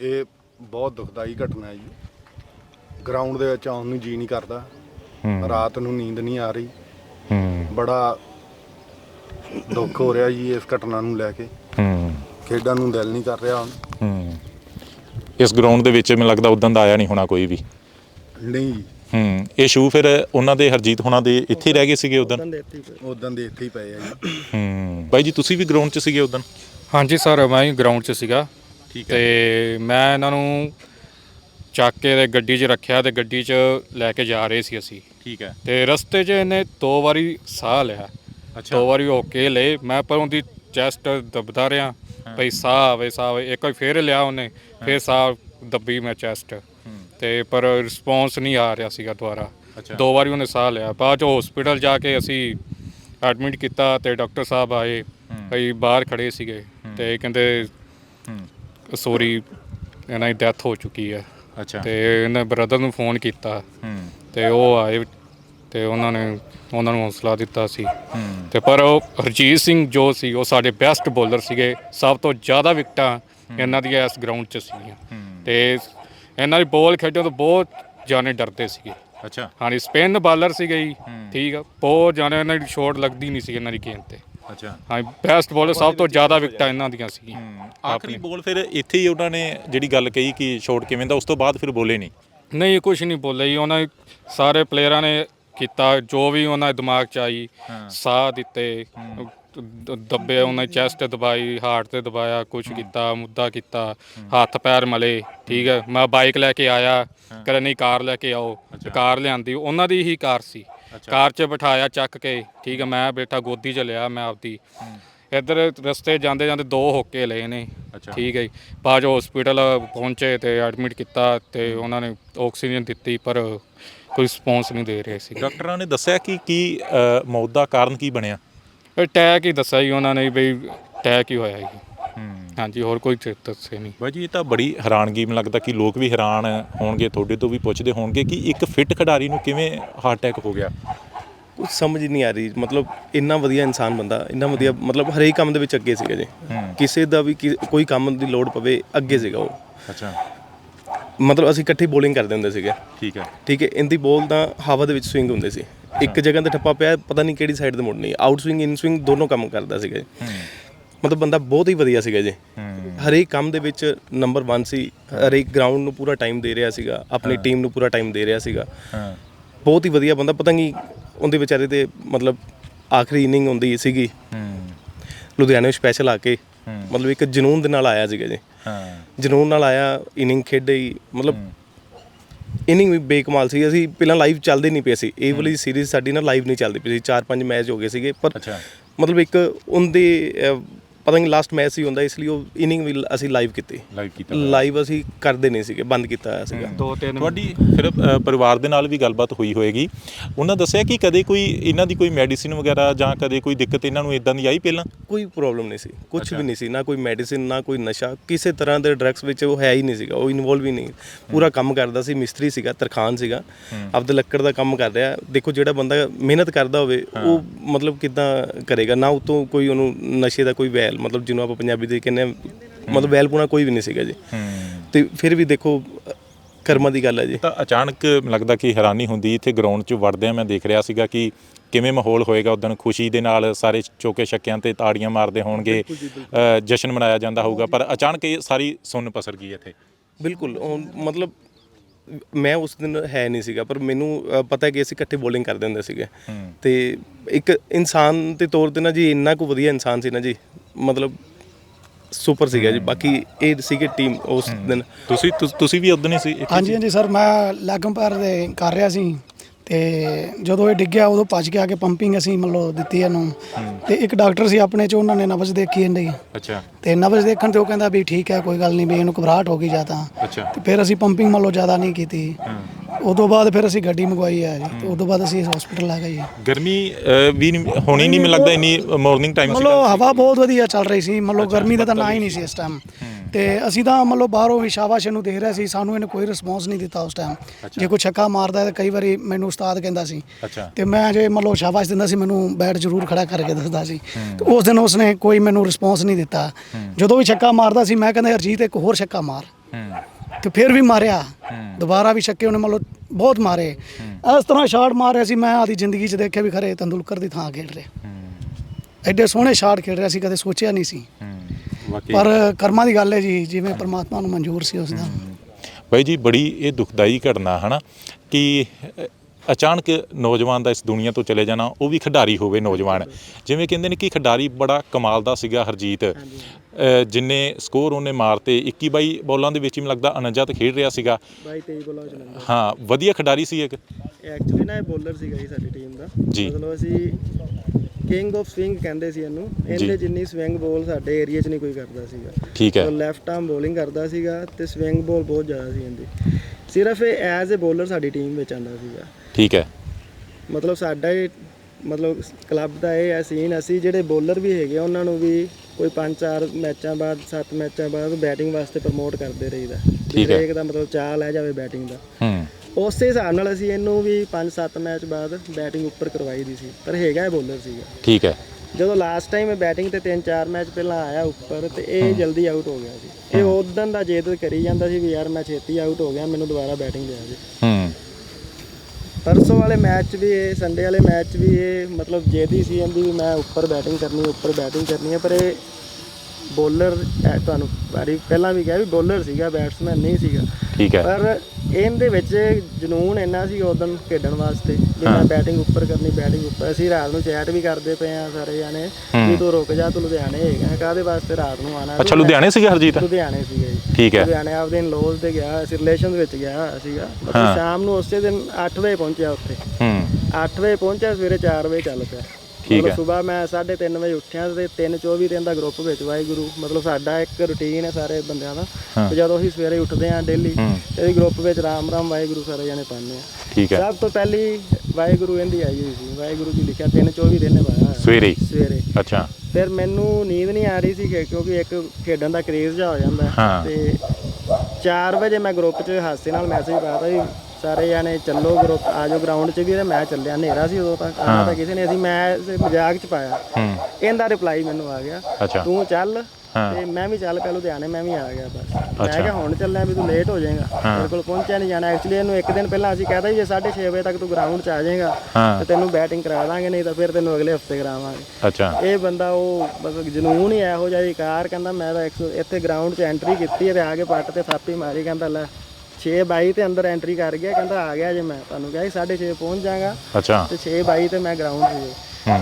ਇਹ ਬਹੁਤ ਦੁਖਦਾਈ ਘਟਨਾ ਹੈ ਜੀ। ਗਰਾਊਂਡ ਦੇ ਵਿੱਚ ਆਉਣ ਨੂੰ ਜੀ ਨਹੀਂ ਕਰਦਾ। ਰਾਤ ਨੂੰ ਨੀਂਦ ਨਹੀਂ ਆ ਰਹੀ। ਹੂੰ। ਬੜਾ ਦੁੱਖ ਹੋ ਰਿਹਾ ਜੀ ਇਸ ਘਟਨਾ ਨੂੰ ਲੈ ਕੇ। ਹੂੰ। ਖੇਡਾਂ ਨੂੰ ਦਿਲ ਨਹੀਂ ਕਰ ਰਿਹਾ ਹੁਣ। ਹੂੰ। ਇਸ ਗਰਾਊਂਡ ਦੇ ਵਿੱਚ ਮੈਨੂੰ ਲੱਗਦਾ ਉਦੋਂ ਦਾ ਆਇਆ ਨਹੀਂ ਹੋਣਾ ਕੋਈ ਵੀ। ਨਹੀਂ। ਜੀ ਹੂੰ ਇਹ ਸ਼ੂ ਫਿਰ ਉਹਨਾਂ ਦੇ ਹਰਜੀਤ ਹੋਣਾ ਦੇ ਇੱਥੇ ਹੀ ਰਹਿ ਗਏ ਸੀਗੇ ਉਦੋਂ ਉਦੋਂ ਦੇ ਇੱਥੇ ਹੀ ਪਏ। ਆ ਜੀ। ਹੂੰ। ਬਾਈ ਜੀ ਤੁਸੀਂ ਵੀ ਗਰਾਊਂਡ 'ਚ ਸੀਗੇ ਉਦੋਂ ਹਾਂਜੀ ਸਰ ਮੈਂ ਹੀ ਗਰਾਊਂਡ 'ਚ ਸੀਗਾ। ਠੀਕ ਤੇ ਮੈਂ ਇਹਨਾਂ ਨੂੰ ਚੱਕ ਕੇ ਤੇ ਗੱਡੀ 'ਚ ਰੱਖਿਆ ਤੇ ਗੱਡੀ 'ਚ ਲੈ ਕੇ ਜਾ ਰਹੇ ਸੀ ਅਸੀਂ। ਠੀਕ ਹੈ। ਤੇ ਰਸਤੇ 'ਚ ਇਹਨੇ ਦੋ ਵਾਰੀ ਸਾਹ ਲਿਆ। ਦੋ ਵਾਰੀ ਹੋ ਕੇ ਲਏ। ਮੈਂ ਪਰ ਉਹਦੀ ਚੈਸਟ ਦਬਦਾ ਰਿਹਾ। ਭਈ ਸਾਹ ਆਵੇ ਸਾਹ ਆਵੇ। ਇੱਕ ਵਾਰ ਫੇਰ ਲਿਆ ਉਹਨੇ। ਫੇਰ ਸਾਹ ਦੱਬੀ ਮੈਂ ਚੈਸਟ। ਤੇ ਪਰ ਰਿਸਪੌਂਸ ਨਹੀਂ ਆ ਰਿਹਾ ਸੀਗਾ ਦੁਬਾਰਾ। ਦੋ ਵਾਰੀ ਉਹਨੇ ਸਾਹ ਲਿਆ। ਬਾਅਦ ਚ ਹਸਪੀਟਲ ਜਾ ਕੇ ਅਸੀਂ ਐਡਮਿਟ ਕੀਤਾ ਤੇ ਡਾਕਟਰ ਸਾਹਿਬ ਆਏ। ਭਈ ਬਾਹਰ ਖੜੇ ਸੀਗੇ। ਤੇ ਕਹਿੰਦੇ ਸੋਰੀ ਇਹਨਾਂ ਦੀ ਡੈਥ ਹੋ ਚੁੱਕੀ ਹੈ। ਅੱਛਾ। ਤੇ ਇਹਨਾਂ ਬ੍ਰਦਰ ਨੂੰ ਫੋਨ ਕੀਤਾ। ਹੂੰ। ਤੇ ਉਹ ਆਏ ਤੇ ਉਹਨਾਂ ਨੇ ਉਹਨਾਂ ਨੂੰ ਹੌਸਲਾ ਦਿੱਤਾ ਸੀ। ਤੇ ਪਰ ਉਹ ਹਰਜੀਤ ਸਿੰਘ ਜੋ ਸੀ ਉਹ ਸਾਡੇ ਬੈਸਟ ਬੋਲਰ ਸੀਗੇ। ਸਭ ਤੋਂ ਜ਼ਿਆਦਾ ਵਿਕਟਾਂ ਇਹਨਾਂ ਦੀਆਂ ਇਸ ਗਰਾਊਂਡ 'ਚ ਸੀਗੀਆਂ। ਤੇ ਇਹਨਾਂ ਦੀ ਬੋਲ ਖੇਡਣ ਤੋਂ ਬਹੁਤ ਜਾਣੇ ਡਰਦੇ ਸੀਗੇ। ਅੱਛਾ। ਹਾਂਜੀ ਸਪਿਨ ਬਾਲਰ ਸੀਗੇ ਜੀ। ਠੀਕ ਆ ਬਹੁਤ ਜਾਣੇ ਇਹਨਾਂ ਦੀ ਸ਼ੋਟ ਲੱਗਦੀ ਨਹੀਂ ਸੀ ਇਹਨਾਂ ਦੀ ਗੇਂਦ ਤੇ। ਅੱਛਾ। ਹਾਂ ਬੈਸਟ ਬੋਲਰ ਸਭ ਤੋਂ ਜ਼ਿਆਦਾ ਵਿਕਟਾਂ ਇਹਨਾਂ ਦੀਆਂ ਸੀਗੀਆਂ। ਆਖਰੀ ਬੋਲ ਫਿਰ ਇੱਥੇ ਹੀ ਉਹਨਾਂ ਨੇ ਜਿਹੜੀ ਗੱਲ ਕਹੀ ਕਿ ਸ਼ੋਟ ਕਿਵੇਂ ਦਾ ਉਸ ਤੋਂ ਬਾਅਦ ਫਿਰ ਬੋਲੇ ਨਹੀਂ। ਨਹੀਂ ਕੁਝ ਨਹੀਂ ਬੋਲੇ ਜੀ। ਉਹਨਾਂ ਸਾਰੇ ਪਲੇਅਰਾਂ ਨੇ ਕੀਤਾ ਜੋ ਵੀ ਉਹਨਾਂ ਦੇ ਦਿਮਾਗ 'ਚ ਆਈ ਸਾਹ ਦਿੱਤੇ ਦ- ਦੱਬੇ ਉਹਨਾਂ ਦੀ ਚੈਸਟ ਦਬਾਈ ਹਾਰਟ ਤੇ ਦਬਾਇਆ ਕੁਝ ਕੀਤਾ ਮੁੱਦਾ ਕੀਤਾ ਹੱਥ ਪੈਰ ਮਲੇ ਠੀਕ ਹੈ। ਮੈਂ ਬਾਈਕ ਲੈ ਕੇ ਆਇਆ ਕਹਿੰਦੇ ਨਹੀਂ ਕਾਰ ਲੈ ਕੇ ਆਓ। ਤੇ ਕਾਰ ਲਿਆਂਦੀ ਉਹਨਾਂ ਦੀ ਹੀ ਕਾਰ ਸੀ। ਕਾਰ 'ਚ ਬਿਠਾਇਆ ਚੱਕ ਕੇ ਠੀਕ ਹੈ ਮੈਂ ਬੇਟਾ ਗੋਦੀ 'ਚ ਲਿਆ ਮੈਂ ਆਪਦੀ। ਇੱਧਰ ਰਸਤੇ ਜਾਂਦੇ ਜਾਂਦੇ ਦੋ ਹੋਕੇ ਲਏ ਨੇ ਅੱਛਾ। ਠੀਕ ਹੈ ਜੀ। ਬਾਅਦ ਹਸਪੀਟਲ ਪਹੁੰਚੇ ਤੇ ਐਡਮਿਟ ਕੀਤਾ ਤੇ ਉਹਨਾਂ ਨੇ ਆਕਸੀਜਨ ਦਿੱਤੀ ਪਰ ਕੋਈ ਰਿਸਪੌਂਸ ਨਹੀਂ ਦੇ ਰਹੇ ਸੀ ਡਾਕਟਰਾਂ ਨੇ ਦੱਸਿਆ ਕਿ ਕੀ ਅ, ਮੌਤ ਦਾ ਕਾਰਨ ਕੀ ਬਣਿਆ? ਅਟੈਕ ਹੀ ਦੱਸਿਆ ਜੀ ਉਹਨਾਂ ਨੇ ਵੀ ਅਟੈਕ ਹੀ ਹੋਇਆ ਜੀ। ਹੂੰ। ਹਾਂਜੀ ਹੋਰ ਕੋਈ ਚ- ਦੱਸੇ ਨਹੀਂ। ਬਾਈ ਜੀ ਇਹ ਤਾਂ ਬੜੀ ਹੈਰਾਨਗੀ ਮੈਨੂੰ ਲੱਗਦਾ ਕਿ ਲੋਕ ਵੀ ਹੈਰਾਨ ਹੋਣਗੇ ਤੁਹਾਡੇ ਤੋਂ ਵੀ ਪੁੱਛਦੇ ਹੋਣਗੇ ਕਿ ਇੱਕ ਫਿੱਟ ਖਿਡਾਰੀ ਨੂੰ ਕਿਵੇਂ ਹਾਰਟ ਅਟੈਕ ਹੋ ਗਿਆ? ਕੁਝ ਸਮਝ ਹੀ ਨਹੀਂ ਆ ਰਹੀ। ਮਤਲਬ ਇੰਨਾ ਵਧੀਆ ਇਨਸਾਨ ਬੰਦਾ ਇੰਨਾ ਵਧੀਆ ਮਤਲਬ ਹਰੇਕ ਕੰਮ ਦੇ ਵਿੱਚ ਅੱਗੇ ਸੀਗਾ ਜੀ। ਕਿਸੇ ਦਾ ਵੀ ਕੀ- ਕੋਈ ਕੰਮ ਦੀ ਲੋੜ ਪਵੇ ਅੱਗੇ ਸੀਗਾ ਉਹ। ਅੱਛਾ। ਮਤਲਬ ਅਸੀਂ ਇਕੱਠੇ ਬੋਲਿੰਗ ਕਰਦੇ ਹੁੰਦੇ ਸੀਗੇ। ਠੀਕ ਹੈ। ਠੀਕ ਹੈ ਇੰਦੀ ਬੋਲ ਤਾਂ ਹਵਾ ਦੇ ਵਿੱਚ ਸਵਿੰਗ ਹੁੰਦੇ ਸੀ। ਇੱਕ ਜਗ੍ਹਾ ਤੇ ਠੱਪਾ ਪਿਆ ਪਤਾ ਨਹੀਂ ਕਿਹੜੀ ਸਾਈਡ ਤੇ ਮੁੜਨੀ ਆਊਟ ਸਵਿੰਗ ਇਨ ਸਵਿੰਗ ਦੋਨੋਂ ਕੰਮ ਕਰਦਾ ਸੀਗਾ ਮਤਲਬ ਬੰਦਾ ਬਹੁਤ ਹੀ ਵਧੀਆ ਸੀਗਾ ਜੀ। ਹਰੇਕ ਕੰਮ ਦੇ ਵਿੱਚ ਨੰਬਰ 1 ਸੀ। ਹਰੇਕ ਗਰਾਊਂਡ ਨੂੰ ਪੂਰਾ ਟਾਈਮ ਦੇ ਰਿਹਾ ਸੀਗਾ। ਆਪਣੀ ਟੀਮ ਨੂੰ ਪੂਰਾ ਟਾਈਮ ਦੇ ਰਿਹਾ ਸੀਗਾ। ਹਾਂ। ਬਹੁਤ ਹੀ ਵਧੀਆ ਬੰਦਾ ਪਤਾ ਨਹੀਂ ਉਹਦੇ ਵਿਚਾਰੇ ਤੇ ਮਤਲਬ ਆਖਰੀ ਇਨਿੰਗ ਹੁੰਦੀ ਸੀਗੀ। ਹੂੰ। ਲੁਧਿਆਣੇ ਸਪੈਸ਼ਲ ਆ ਕੇ। ਮਤਲਬ ਇੱਕ ਜਨੂਨ ਦੇ ਨਾਲ ਆਇਆ ਸੀਗਾ ਜੀ। ਹਾਂ। ਜਨੂਨ ਨਾਲ ਆਇਆ ਇਨਿੰਗ ਖੇਡੀ ਮਤਲਬ ਇਨਿੰਗ ਵੀ ਬੇਕਮਾਲ ਸੀ ਅਸੀਂ ਪਹਿਲਾਂ ਲਾਈਵ ਚੱਲਦੇ ਨਹੀਂ ਪਏ ਸੀ। ਇਹ ਵਾਲੀ ਸੀਰੀਜ਼ ਸਾਡੀ ਨਾ ਲਾਈਵ ਨਹੀਂ ਚੱਲਦੀ ਪਈ ਸੀ। ਚਾਰ ਪੰਜ ਮੈਚ ਹੋ ਗਏ ਸੀਗੇ। ਪਰ। ਮਤਲਬ ਇੱਕ ਉਹਦੇ ਪਤਾ ਨਹੀਂ ਲਾਸਟ ਮੈਚ ਸੀ ਹੁੰਦਾ ਇਸ ਲਈ ਉਹ ਇਨਿੰਗ ਵੀ ਅਸੀਂ ਲਾਈਵ ਕੀਤੀ। ਲਾਈਵ ਕੀਤਾ ਲਾਈਵ ਅਸੀਂ ਕਰਦੇ ਨਹੀਂ ਸੀਗੇ ਬੰਦ ਕੀਤਾ ਹੋਇਆ ਸੀਗਾ। ਦੋ ਤਿੰਨ ਤੁਹਾਡੀ ਫਿਰ ਅ, ਪਰਿਵਾਰ ਦੇ ਨਾਲ ਵੀ ਗੱਲਬਾਤ ਹੋਈ ਹੋਏਗੀ। ਉਹਨਾਂ ਦੱਸਿਆ ਕਿ ਕਦੇ ਕੋਈ ਇਹਨਾਂ ਦੀ ਕੋਈ ਮੈਡੀਸਿਨ ਵਗੈਰਾ ਜਾਂ ਕਦੇ ਕੋਈ ਦਿੱਕਤ ਇਹਨਾਂ ਨੂੰ ਇਦਾਂ ਦੀ ਆਈ ਪਹਿਲਾਂ? ਕੋਈ ਪ੍ਰੋਬਲਮ ਨਹੀਂ ਸੀ ਕੁਝ ਵੀ ਨਹੀਂ ਸੀ ਨਾ ਕੋਈ ਮੈਡੀਸਿਨ ਨਾ ਕੋਈ ਨਸ਼ਾ ਕਿਸੇ ਤਰ੍ਹਾਂ ਦੇ ਡਰੱਗਸ ਵਿੱਚ ਉਹ ਹੈ ਹੀ ਨਹੀਂ ਸੀਗਾ ਉਹ ਇਨਵੋਲਵ ਹੀ ਨਹੀਂ। ਪੂਰਾ ਕੰਮ ਕਰਦਾ ਸੀ ਮਿਸਤਰੀ ਸੀਗਾ ਤਰਖਾਨ ਸੀਗਾ। ਆਪਦੇ ਲੱਕੜ ਦਾ ਕੰਮ ਕਰ ਰਿਹਾ। ਦੇਖੋ ਜਿਹੜਾ ਬੰਦਾ ਮਿਹਨਤ ਕਰਦਾ ਹੋਵੇ ਉਹ ਮਤਲਬ ਕਿਦਾਂ ਕਰੇਗਾ? ਨਾ ਉਤੋਂ ਕੋਈ ਉਹਨੂੰ ਨਸ਼ੇ ਦਾ ਕੋਈ ਵੈਲ ਮਤਲਬ ਜਿਹਨੂੰ ਆਪਾਂ ਪੰਜਾਬੀ ਦੇ ਕਹਿੰਦੇ ਹਾਂ, ਮਤਲਬ ਵੈਲਪੂਣਾ ਕੋਈ ਵੀ ਨਹੀਂ ਸੀਗਾ ਜੀ। ਤੇ ਫਿਰ ਵੀ ਦੇਖੋ ਅ, ਕਰਮਾਂ ਦੀ ਗੱਲ ਹੈ ਜੀ। ਤਾਂ ਅਚਾਨਕ ਲੱਗਦਾ ਕਿ ਹੈਰਾਨੀ ਹੁੰਦੀ ਇੱਥੇ ਗਰਾਊਂਡ 'ਚ ਵੜਦਿਆਂ ਮੈਂ ਦੇਖ ਰਿਹਾ ਸੀਗਾ ਕਿ ਕਿਵੇਂ ਮਾਹੌਲ ਹੋਏਗਾ ਉਦੋਂ ਖੁਸ਼ੀ ਦੇ ਨਾਲ ਸਾਰੇ ਚੌਕੇ ਛੱਕਿਆਂ ਤੇ ਤਾੜੀਆਂ ਮਾਰਦੇ ਹੋਣਗੇ ਅ, ਜਸ਼ਨ ਮਨਾਇਆ ਜਾਂਦਾ ਹੋਊਗਾ ਪਰ ਅਚਾਨਕ ਇਹ ਸਾਰੀ ਸੁੰਨ ਪਸਰ ਗਈ ਇੱਥੇ। ਬਿਲਕੁਲ ਉਹ ਮਤਲਬ ਮੈਂ ਉਸ ਦਿਨ ਹੈ ਨਹੀਂ ਸੀਗਾ ਪਰ ਮੈਨੂੰ ਅ, ਪਤਾ ਹੈ ਕਿ ਅਸੀਂ ਇਕੱਠੇ ਬੋਲਿੰਗ ਕਰਦੇ ਹੁੰਦੇ ਸੀਗੇ। ਤੇ ਇੱਕ ਇਨਸਾਨ ਦੇ ਤੌਰ ਤੇ ਨਾ ਜੀ ਇੰਨਾ ਕੁ ਵਧੀਆ ਇਨਸਾਨ ਸੀ ਨਾ ਜੀ ਮਤਲਬ ਸੁਪਰ ਸੀਗਾ ਜੀ ਬਾਕੀ ਇਹ ਸੀਗੇ ਟੀਮ ਉਸ ਦਿਨ। ਤੁਸੀਂ ਤੁਸੀਂ ਵੀ ਉਦੋਂ ਹੀ ਸੀ ਹਾਂਜੀ ਹਾਂਜੀ ਸਰ ਮੈਂ ਲੈਗ ਅੰਪਾਇਰ ਦੇ ਕਰ ਰਿਹਾ ਸੀ ਤੇ ਜਦੋਂ ਇਹ ਡਿੱਗਿਆ ਉਦੋਂ ਭੱਜ ਕੇ ਆ ਕੇ ਪੰਪਿੰਗ ਅਸੀਂ ਮਤਲਬ ਦਿੱਤੀ ਇਹਨੂੰ। ਤੇ ਇੱਕ ਡਾਕਟਰ ਸੀ ਆਪਣੇ ਚ ਉਹਨਾਂ ਨੇ ਨਬਜ਼ ਦੇਖੀ ਇਹਦੀ। ਅੱਛਾ। ਤੇ ਨਬਜ਼ ਦੇਖਣ ਤੇ ਉਹ ਕਹਿੰਦਾ ਵੀ ਠੀਕ ਹੈ ਕੋਈ ਗੱਲ ਨਹੀਂ ਵੀ ਇਹਨੂੰ ਘਬਰਾਹਟ ਹੋ ਗਈ ਜਾਂ ਤਾਂ। ਅੱਛਾ। ਤੇ ਫਿਰ ਅਸੀਂ ਪੰਪਿੰਗ ਮਤਲਬ ਜ਼ਿਆਦਾ ਨਹੀਂ ਕੀਤੀ। ਉਦੋਂ ਬਾਅਦ ਫਿਰ ਅਸੀਂ ਗੱਡੀ ਮੰਗਵਾਈ ਹੈ ਜੀ ਤੇ ਉਦੋਂ ਬਾਅਦ ਅਸੀਂ ਹਸਪੀਟਲ ਆ ਗਏ ਜੀ। ਗਰਮੀ ਵੀ ਨਹੀਂ- ਹੋਣੀ ਨਹੀਂ ਮੈਨੂੰ ਲੱਗਦਾ ਇੰਨੀ ਮਾਰਨਿੰਗ ਟਾਈਮ ਸੀ ਮਤਲਬ ਹਵਾ ਬਹੁਤ ਵਧੀਆ ਚੱਲ ਰਹੀ ਸੀ ਮਤਲਬ ਗਰਮੀ ਦਾ ਤਾਂ ਨਾ ਹੀ ਨਹੀਂ ਸੀ ਇਸ ਟਾਈਮ ਤੇ ਅਸੀਂ ਤਾਂ ਮਤਲਬ ਬਾਹਰੋਂ ਵੀ ਸ਼ਾਬਾਸ਼ ਇਹਨੂੰ ਦੇਖ ਰਹੇ ਸੀ ਸਾਨੂੰ ਇਹਨੇ ਕੋਈ ਰਿਸਪੌਂਸ ਨਹੀਂ ਦਿੱਤਾ ਉਸ ਟਾਈਮ ਜੇ ਕੋਈ ਛੱਕਾ ਮਾਰਦਾ ਤਾਂ ਕਈ ਵਾਰੀ ਮੈਨੂੰ ਉਸਤਾਦ ਕਹਿੰਦਾ ਸੀ। ਅੱਛਾ। ਤੇ ਮੈਂ ਜੇ ਮਤਲਬ ਸ਼ਾਬਾਸ਼ ਦਿੰਦਾ ਸੀ ਮੈਨੂੰ ਬੈਟ ਜ਼ਰੂਰ ਖੜਾ ਕਰਕੇ ਦੱਸਦਾ ਸੀ। ਤੇ ਉਸ ਦਿਨ ਉਸਨੇ ਕੋਈ ਮੈਨੂੰ ਰਿਸਪੌਂਸ ਨਹੀਂ ਦਿੱਤਾ। ਜਦੋਂ ਵੀ ਛੱਕਾ ਮਾਰਦਾ ਸੀ ਮੈਂ ਕਹਿੰਦਾ ਹਰਜੀਤ ਇੱਕ ਹੋਰ ਛੱਕਾ ਮਾਰ। ਹੂੰ। ਤੇ ਫਿਰ ਵੀ ਮਾਰਿਆ। ਦੁਬਾਰਾ ਵੀ ਛੱਕੇ ਉਹਨੇ ਮਤਲਬ ਬਹੁਤ ਮਾਰੇ। ਇਸ ਤਰ੍ਹਾਂ ਸ਼ਾਟ ਮਾਰ ਰਿਹਾ ਸੀ ਮੈਂ ਆਦੀ ਜ਼ਿੰਦਗੀ 'ਚ ਦੇਖਿਆ ਵੀ ਖਰੇ ਤੰਦੁਲਕਰ ਦੀ ਥਾਂ ਖੇਡ ਰਿਹਾ। ਐਡੇ ਸੋਹਣੇ ਸ਼ਾਟ ਖੇਡ ਰਿਹਾ ਸੀ ਕਦੇ ਸੋਚਿਆ ਨਹੀਂ ਸੀ। ਪਰ ਕਰਮਾਂ ਦੀ ਗੱਲ ਹੈ ਜੀ ਜਿਵੇਂ ਪ੍ਰਮਾਤਮਾ ਨੂੰ ਮਨਜ਼ੂਰ ਸੀ ਉਸ ਦਾ। ਬਾਈ ਜੀ ਬੜੀ ਇਹ ਦੁਖਦਾਈ ਘਟਨਾ ਹਨਾ ਕਿ ਅਚਾਨਕ ਨੌਜਵਾਨ ਦਾ ਇਸ ਦੁਨੀਆ ਤੋਂ ਚਲੇ ਜਾਣਾ ਉਹ ਵੀ ਖਿਡਾਰੀ ਹੋਵੇ ਨੌਜਵਾਨ। ਜਿਵੇਂ ਕਹਿੰਦੇ ਨੇ ਕਿ ਖਿਡਾਰੀ ਬੜਾ ਕਮਾਲ ਦਾ ਸੀਗਾ ਹਰਜੀਤ। ਅ, ਜਿੰਨੇ ਸਕੋਰ ਉਹਨੇ ਮਾਰਤੇ 21 ਬਾਈ ਬੋਲਾਂ ਦੇ ਵਿੱਚ ਹੀ ਮੈਨੂੰ ਲੱਗਦਾ ਅਨੰਜਤ ਖੇਡ ਰਿਹਾ ਸੀਗਾ। 22 23 ਬੋਲਾਂ ਚ ਨੰਬਰ ਹਾਂ ਵਧੀਆ ਖਿਡਾਰੀ ਸੀ ਇੱਕ। ਐਕਚੁਅਲੀ ਨਾ ਇਹ ਬੋਲਰ ਸੀਗਾ ਜੀ ਸਾਡੀ ਟੀਮ ਦਾ। ਜੀ। ਮਤਲਬ ਅਸੀਂ ਕਿੰਗ ਆਫ ਸਵਿੰਗ ਕਹਿੰਦੇ ਸੀ ਇਹਨੂੰ। ਇਹਦੇ ਜਿੰਨੀ ਸਵਿੰਗ ਬੋਲ ਸਾਡੇ ਏਰੀਆ 'ਚ ਨਹੀਂ ਕੋਈ ਕਰਦਾ ਸੀਗਾ। ਠੀਕ ਹੈ। ਉਹ ਲੈਫਟ ਆਰਮ ਬੋਲਿੰਗ ਕਰਦਾ ਸੀਗਾ ਤੇ ਸਵਿੰਗ ਬੋਲ ਬਹੁਤ ਜ਼ਿਆਦਾ ਸੀ ਇਹਦੀ। ਸਿਰਫ ਇਹ ਐਜ਼ ਅ ਬੋਲਰ ਸਾਡੀ ਟੀਮ ਵਿੱਚ ਆਂਦਾ ਸੀਗਾ। ਠੀਕ ਹੈ। ਮਤਲਬ ਸਾਡਾ ਇਹ ਮਤਲਬ ਕਲੱਬ ਦਾ ਇਹ ਸੀਨ ਅਸੀਂ ਜਿਹੜੇ ਬੋਲਰ ਵੀ ਹੈਗੇ ਉਹਨਾਂ ਨੂੰ ਵੀ ਕੋਈ 5-4 ਮੈਚਾਂ ਬਾਅਦ 7 ਮੈਚਾਂ ਬਾਅਦ ਬੈਟਿੰਗ ਵਾਸਤੇ ਪ੍ਰਮੋਟ ਕਰਦੇ ਰਹੀਦਾ। ਠੀਕ ਹੈ। ਹਰੇਕ ਦਾ ਮਤਲਬ ਚਾਹ ਲੈ ਜਾਵੇ ਬੈਟਿੰਗ ਦਾ। ਹੂੰ। ਉਸੇ ਹਿਸਾਬ ਨਾਲ ਅਸੀਂ ਇਹਨੂੰ ਵੀ 5-7 ਮੈਚ ਬਾਅਦ ਬੈਟਿੰਗ ਉੱਪਰ ਕਰਵਾਈ ਦੀ ਸੀ ਪਰ ਹੈਗਾ ਇਹ ਬੋਲਰ ਸੀਗਾ। ਠੀਕ ਹੈ। ਜਦੋਂ ਲਾਸਟ ਟਾਈਮ ਇਹ ਬੈਟਿੰਗ ਤੇ 3-4 ਮੈਚ ਪਹਿਲਾਂ ਆਇਆ ਉੱਪਰ ਤੇ ਇਹ ਜਲਦੀ ਆਊਟ ਹੋ ਗਿਆ ਸੀ। ਇਹ ਉਦੋਂ ਦਾ ਜੇਦ ਕਰੀ ਜਾਂਦਾ ਸੀ ਵੀ ਯਾਰ ਮੈਂ ਛੇਤੀ ਆਊਟ ਹੋ ਗਿਆ ਮੈਨੂੰ ਦੁਬਾਰਾ ਬੈਟਿੰਗ ਦੇ ਦੇ ਹੂੰ। ਪਰਸੋਂ ਵਾਲੇ ਮੈਚ ਵੀ ਇਹ ਸੰਡੇ ਵਾਲੇ ਮੈਚ ਵੀ ਇਹ ਮਤਲਬ ਜੇਦੀ ਸੀ ਇਹਦੀ ਵੀ ਮੈਂ ਉੱਪਰ ਬੈਟਿੰਗ ਕਰਨੀ ਉੱਪਰ ਬੈਟਿੰਗ ਕਰਨੀ ਹੈ ਪਰ ਇਹ ਬੋਲਰ ਤੁਹਾਨੂੰ ਵਾਰੀ ਪਹਿਲਾਂ ਵੀ ਕਿਹਾ ਵੀ ਬੋਲਰ ਸੀਗਾ ਬੈਟਸਮੈਨ ਨਹੀਂ ਸੀਗਾ। ਠੀਕ ਹੈ। ਪਰ ਇਹਦੇ ਵਿੱਚ ਜਨੂਨ ਇੰਨਾ ਸੀ ਉਦੋਂ ਖੇਡਣ ਵਾਸਤੇ ਵੀ ਮੈਂ ਬੈਟਿੰਗ ਉੱਪਰ ਕਰਨੀ ਬੈਟਿੰਗ ਉੱਪਰ। ਅਸੀਂ ਰਾਤ ਨੂੰ ਚੈਟ ਵੀ ਕਰਦੇ ਪਏ ਆ ਸਾਰੇ ਜਾਣੇ ਵੀ ਤੂੰ ਰੁਕ ਜਾ ਤੂੰ ਲੁਧਿਆਣੇ ਹੈਗਾ ਕਾਹਦੇ ਵਾਸਤੇ ਰਾਤ ਨੂੰ ਆਣਾ ਅੱਛਾ ਲੁਧਿਆਣੇ ਸੀਗਾ ਹਰਜੀਤ? ਲੁਧਿਆਣੇ ਸੀਗਾ ਜੀ। ਠੀਕ ਹੈ। ਲੁਧਿਆਣੇ ਆਪਦੇ ਲੋਜ਼ ਤੇ ਗਿਆ ਅਸੀਂ ਰਿਲੇਸ਼ਨ ਵਿੱਚ ਗਿਆ ਸੀਗਾ। ਮਤਲਬ ਸ਼ਾਮ ਨੂੰ ਉਸੇ ਦਿਨ 8 ਵਜੇ ਪਹੁੰਚਿਆ ਉੱਥੇ। ਹੂੰ। 8 ਵਜੇ ਪਹੁੰਚਿਆ ਸਵੇਰੇ 4 ਵਜੇ ਚੱਲ ਪਿਆ। ਠੀਕ ਹੈ। ਮਤਲਬ ਸਵੇਰ ਮੈਂ 3:30 ਵਜੇ ਉੱਠਿਆ ਤੇ 3:24 ਦਿਨ ਦਾ ਗਰੁੱਪ ਵਿੱਚ ਵਾਹਿਗੁਰੂ ਮਤਲਬ ਸਾਡਾ ਇੱਕ ਰੁਟੀਨ ਹੈ ਸਾਰੇ ਬੰਦਿਆਂ ਦਾ ਤੇ ਜਦੋਂ ਅਸੀਂ ਸਵੇਰੇ ਉੱਠਦੇ ਆਂ ਡੇਲੀ ਤੇ ਗਰੁੱਪ ਵਿੱਚ ਰਾਮ ਰਾਮ ਵਾਹਿਗੁਰੂ ਸਾਰੇ ਜਣੇ ਪਾਉਂਦੇ ਆ ਠੀਕ ਹੈ ਸਭ ਤੋਂ ਪਹਿਲੀ ਵਾਹਿਗੁਰੂ ਇਹਦੀ ਆਈ ਹੋਈ ਸੀ ਵਾਹਿਗੁਰੂ ਜੀ ਲਿਖਿਆ 3:24 ਦਿਨ ਨੇ ਪਾਇਆ ਹੋਇਆ। ਸਵੇਰੇ ਹੀ? ਸਵੇਰੇ ਅੱਛਾ ਫਿਰ ਮੈਨੂੰ ਨੀਂਦ ਨਹੀਂ ਆ ਰਹੀ ਸੀ ਕਿ- ਕਿਉਂਕਿ ਇੱਕ ਖੇਡਣ ਦਾ ਕਰੇਜ਼ ਜਾ ਹੋ ਜਾਂਦਾ ਹੈ। ਹਾਂ। ਤੇ 4 ਵਜੇ ਮੈਂ ਗਰੁੱਪ 'ਚ ਹਾਸੇ ਨਾਲ ਮੈਸੇਜ ਪਾਤਾ ਵੀ ਸਾਰੇ ਜਾਣੇ ਚੱਲੋ ਗਰੁੱਪ ਆਜੋ ਗਰਾਊਂਡ 'ਚ ਵੀ ਤੇ ਮੈਂ ਚੱਲਿਆ ਹਨੇਰਾ ਸੀ ਉਦੋਂ ਤੱਕ ਆਣਾ ਤਾਂ ਕਿਸੇ ਨੇ ਅਸੀਂ ਮੈਂ ਇਸੇ ਮਜ਼ਾਕ 'ਚ ਪਾਇਆ। ਹੂੰ। ਇਹਦਾ ਰਿਪਲਾਈ ਮੈਨੂੰ ਆ ਗਿਆ ਤੂੰ ਚੱਲ। ਤੇ ਮੈਂ ਵੀ ਚੱਲ ਪਿਆ ਲੁਧਿਆਣੇ ਮੈਂ ਵੀ ਆ ਗਿਆ ਬਸ। ਮੈਂ ਕਿਹਾ ਹੁਣ ਚੱਲਿਆ ਵੀ ਤੂੰ ਲੇਟ ਹੋ ਜਾਏਗਾ। ਮੇਰੇ ਕੋਲ ਪਹੁੰਚਿਆ ਨਹੀਂ ਜਾਣਾ ਐਕਚੁਅਲੀ ਇਹਨੂੰ ਇੱਕ ਦਿਨ ਪਹਿਲਾਂ ਅਸੀਂ ਕਹਤਾ ਜੇ 6:30 ਵਜੇ ਤੱਕ ਤੂੰ ਗਰਾਊਂਡ 'ਚ ਆ ਜਾਏਗਾ। ਤੇ ਤੈਨੂੰ ਬੈਟਿੰਗ ਕਰਾ ਦਾਂਗੇ ਨਹੀਂ ਤਾਂ ਫਿਰ ਤੈਨੂੰ ਅਗਲੇ ਹਫ਼ਤੇ ਕਰਾਵਾਂਗੇ। ਅੱਛਾ। ਇਹ ਬੰਦਾ ਉਹ ਮਤਲਬ ਜਨੂਨ ਹੀ ਇਹੋ ਜਿਹਾ ਕਾਰ ਕਹਿੰਦਾ ਮੈਂ ਤਾਂ 100 ਇੱਥੇ ਗਰਾਊਂਡ 'ਚ ਐਂਟਰੀ ਕੀਤੀ ਤੇ ਆ ਕੇ ਪੱਟ ਤੇ ਥਾਪੀ ਮਾਰੀ ਕਹਿੰਦਾ ਲੈ 6:22 ਤੇ ਅੰਦਰ ਐਂਟਰੀ ਕਰ ਗਿਆ ਕਹਿੰਦਾ ਆ ਗਿਆ ਜੇ ਮੈਂ। ਤੁਹਾਨੂੰ ਕਿਹਾ ਸੀ 6:30 ਪਹੁੰਚ ਜਾਗਾ। ਅੱਛਾ। ਤੇ 6:22 ਤੇ ਮੈਂ ਗਰਾਊਂਡ ਸੀ।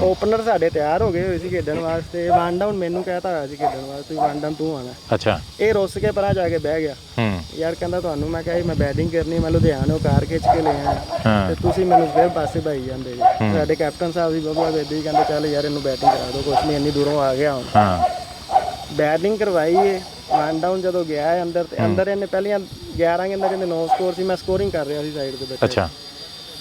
ਓਪਨਰ ਸਾਡੇ ਤਿਆਰ ਹੋ ਗਏ ਹੋਏ ਸੀ ਖੇਡਣ ਵਾਸਤੇ। ਵਨ ਡਾਊਨ ਮੈਨੂੰ ਕਹਿਤਾ ਹੋਇਆ ਸੀ ਖੇਡਣ ਵਾਸਤੇ ਵਨ ਡਾਊਨ ਤੂੰ ਆਣਾ ਅੱਛਾ। ਇਹ ਰੁੱਸ ਕੇ ਪਰਾਂ ਜਾ ਕੇ ਬਹਿ ਗਿਆ। ਹੂੰ। ਯਾਰ ਕਹਿੰਦਾ ਤੁਹਾਨੂੰ ਮੈਂ ਕਿਹਾ ਸੀ ਮੈਂ ਬੈਟਿੰਗ ਕਰਨੀ ਮੈਂ ਲੁਧਿਆਣੋਂ ਕਾਰ ਖਿੱਚ ਕੇ ਲੈ ਆਇਆ ਹਾਂ। ਤੇ ਤੁਸੀਂ ਮੈਨੂੰ ਫਿਰ ਪਾਸੇ ਭਾਈ ਜਾਂਦੇ ਜੀ। ਸਾਡੇ ਕੈਪਟਨ ਸਾਹਿਬ ਜੀ ਬੱਬਾ ਬੇਦੀ ਕਹਿੰਦੇ ਚੱਲ ਯਾਰ ਇਹਨੂੰ ਬੈਟਿੰਗ ਕਰਾ ਦਿਓ ਕੁਛ ਨਹੀਂ ਇੰਨੀ ਦੂਰੋਂ ਆ ਗਿਆ ਹੁਣ। ਹਾਂ। ਬੈਟਿੰਗ ਕਰਵਾਈ ਏ। ਵਨ ਡਾਊਨ ਜਦੋਂ ਗਿਆ ਹੈ ਅੰਦਰ ਤੇ ਅੰਦਰ ਇਹਨੇ ਪਹਿਲੀਆਂ 11 ਗੇਂਦਾਂ ਜਿਹਦੇ 9 ਸਕੋਰ ਸੀ ਮੈਂ ਸਕੋਰਿੰਗ ਕਰ ਰਿਹਾ ਸੀ ਸਾਈਡ ਤੇ ਬੈਠੇ ਅੱਛਾ।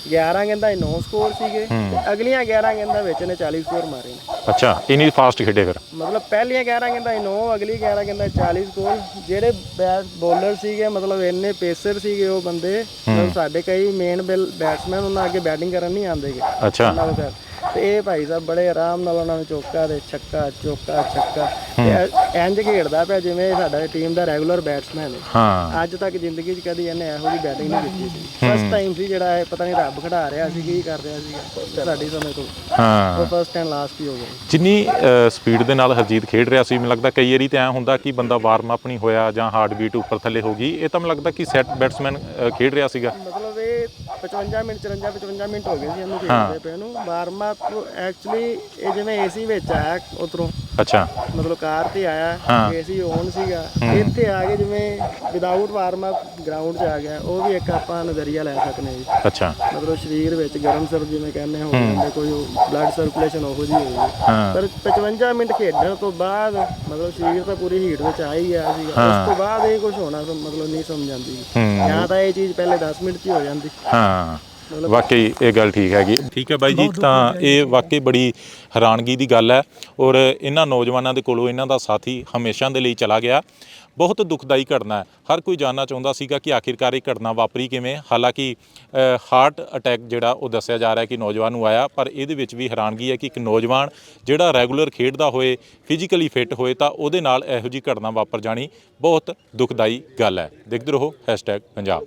11 ਗੇਂਦਾਂ ਇਹ 9 ਸਕੋਰ ਸੀਗੇ ਤੇ ਅਗਲੀਆਂ 11 ਗੇਂਦਾਂ ਵਿੱਚ ਇਹਨੇ 40 ਸਕੋਰ ਮਾਰੇ ਨੇ। ਅੱਛਾ ਇੰਨੀ ਫਾਸਟ ਖੇਡੇ ਫਿਰ। ਮਤਲਬ ਪਹਿਲੀਆਂ 11 ਗੇਂਦਾਂ ਇਹ 9 ਅਗਲੀ 11 ਗੇਂਦਾਂ 40 ਸਕੋਰ ਜਿਹੜੇ ਬੈਟ ਬੋਲਰ ਸੀਗੇ ਮਤਲਬ ਇੰਨੇ ਪੇਸਰ ਸੀਗੇ ਉਹ ਬੰਦੇ ਮਤਲਬ ਸਾਡੇ ਕਈ ਮੇਨ ਬੈਟਸਮੈਨ ਉਹਨਾਂ ਅੱਗੇ ਬੈਟਿੰਗ ਕਰਨ ਨਹੀਂ ਆਉਂਦੇਗੇ। ਅੱਛਾ। ਤੇ ਇਹ ਭਾਈ ਸਾਹਿਬ ਬੜੇ ਆਰਾਮ ਨਾਲ ਉਹਨਾਂ ਨੂੰ ਚੌਕਾ ਤੇ ਛੱਕਾ ਚੌਕਾ ਛੱਕਾ। ਤੇ ਇੰਜ ਖੇਡਦਾ ਪਿਆ ਜਿਵੇਂ ਸਾਡਾ ਟੀਮ ਦਾ ਰੈਗੂਲਰ ਬੈਟਸਮੈਨ ਹੈ। ਹਾਂ। ਅੱਜ ਤੱਕ ਜ਼ਿੰਦਗੀ 'ਚ ਕਦੀ ਇਹਨੇ ਇਹੋ ਜਿਹੀ ਬੈਟਿੰਗ ਨਹੀਂ ਕੀਤੀ ਸੀ। ਫਸਟ ਟਾਈਮ ਸੀ ਜਿਹੜਾ ਇਹ ਪਤਾ ਨਹੀਂ ਰੱਬ ਖੜਾ ਰਿਹਾ ਸੀ ਕੀ ਕਰ ਰਿਹਾ ਸੀ। ਸਾਡੀ ਸਮੇਂ ਤੋਂ। ਹਾਂ। ਉਹ ਫਸਟ ਐਂਡ ਲਾਸਟ ਹੀ ਹੋ ਗਿਆ। ਜਿੰਨੀ ਸਪੀਡ ਦੇ ਨਾਲ ਹਰਜੀਤ ਖੇਡ ਰਿਹਾ ਸੀ ਮੈਨੂੰ ਲੱਗਦਾ ਕਈ ਵਾਰੀ ਤਾਂ ਐ ਹੁੰਦਾ ਕਿ ਬੰਦਾ ਵਾਰਮ ਅਪ ਨਹੀਂ ਹੋਇਆ ਜਾਂ ਹਾਰਟ ਬੀਟ ਉੱਪਰ ਥੱਲੇ ਹੋ ਗਈ। ਇਹ ਤਾਂ ਮੈਨੂੰ ਲੱਗਦਾ ਕਿ ਸੈਟ ਬੈਟਸਮੈਨ ਖੇਡ ਰਿਹਾ ਸੀਗਾ। 55 ਮਿੰਟ 54 55 ਮਿੰਟ ਹੋ ਗਏ ਸੀ ਇਹਨੂੰ ਖੇਡਦੇ ਪਏ ਨੂੰ। ਵਾਰਮ ਅਪ ਐਕਚੁਅਲੀ ਇਹ ਜਿਵੇਂ ਏਸੀ ਵਿੱਚ ਆਇਆ ਉਧਰੋਂ। ਅੱਛਾ। ਮਤਲਬ ਕਾਰ ਤੇ ਆਇਆ ਹਾਂ। ਏਸੀ ਔਨ ਸੀਗਾ। ਇੱਥੇ ਆ ਕੇ ਜਿਵੇਂ ਵਿਦਆਊਟ ਵਾਰਮ ਅਪ ਗਰਾਊਂਡ 'ਚ ਆ ਗਿਆ ਉਹ ਵੀ ਇੱਕ ਆਪਾਂ ਨਜ਼ਰੀਆ ਲੈ ਸਕਦੇ ਹਾਂ ਜੀ। ਅੱਛਾ। ਮਤਲਬ ਸਰੀਰ ਵਿੱਚ ਗਰਮ ਸਰਦ ਜਿਵੇਂ ਕਹਿੰਦੇ ਹੋ। ਜਾਂਦੇ ਕੋਈ ਬਲੱਡ ਸਰਕੂਲੇਸ਼ਨ ਉਹੋ ਹੋਈ। ਹਾਂ। ਪਰ 55 ਮਿੰਟ ਖੇਡਣ ਤੋਂ ਬਾਅਦ ਮਤਲਬ ਸਰੀਰ ਤਾਂ ਪੂਰੀ ਹੀਟ ਵਿੱਚ ਆ ਹੀ ਗਿਆ ਸੀਗਾ ਉਸ ਤੋਂ ਬਾਅਦ ਇਹ ਕੁਝ ਹੋਣਾ ਤਾਂ ਮਤਲਬ ਨਹੀਂ ਸਮਝ ਆਉਂਦੀ। ਹੂੰ। ਜਾਂ ਤਾਂ ਇਹ ਚੀਜ਼ ਪਹਿਲੇ 10 ਮਿੰਟ 'ਚ ਹੀ ਹੋ ਜਾਂਦੀ। ਹਾਂ। ਵਾਕਈ ਇਹ ਗੱਲ ਠੀਕ ਹੈਗੀ। ਠੀਕ ਹੈ ਬਾਈ ਜੀ, ਤਾਂ ਇਹ ਵਾਕਈ ਬੜੀ ਹੈਰਾਨਗੀ ਦੀ ਗੱਲ ਹੈ ਔਰ ਇਹਨਾਂ ਨੌਜਵਾਨਾਂ ਦੇ ਕੋਲੋਂ ਇਹਨਾਂ ਦਾ ਸਾਥੀ ਹਮੇਸ਼ਾ ਦੇ ਲਈ ਚਲਾ ਗਿਆ। ਬਹੁਤ ਦੁਖਦਾਈ ਘਟਨਾ ਹੈ। ਹਰ ਕੋਈ ਜਾਨਣਾ ਚਾਹੁੰਦਾ ਸੀਗਾ ਕਿ ਆਖਿਰਕਾਰ ਇਹ ਘਟਨਾ ਵਾਪਰੀ ਕਿਵੇਂ। ਹਾਲਾਂਕਿ ਹਾਰਟ ਅਟੈਕ ਜਿਹੜਾ ਉਹ ਦੱਸਿਆ ਜਾ ਰਿਹਾ ਕਿ ਨੌਜਵਾਨ ਨੂੰ ਆਇਆ, ਪਰ ਇਹਦੇ ਵਿੱਚ ਵੀ ਹੈਰਾਨਗੀ ਹੈ ਕਿ ਇੱਕ ਨੌਜਵਾਨ ਜਿਹੜਾ ਰੈਗੂਲਰ ਖੇਡਦਾ ਹੋਏ ਫਿਜ਼ੀਕਲੀ ਫਿੱਟ ਹੋਏ, ਤਾਂ ਉਹਦੇ ਨਾਲ ਇਹੋ ਜਿਹੀ ਘਟਨਾ ਵਾਪਰ ਜਾਣੀ ਬਹੁਤ ਦੁਖਦਾਈ ਗੱਲ ਹੈ। ਦੇਖਦੇ ਰਹੋ #ਪੰਜਾਬ।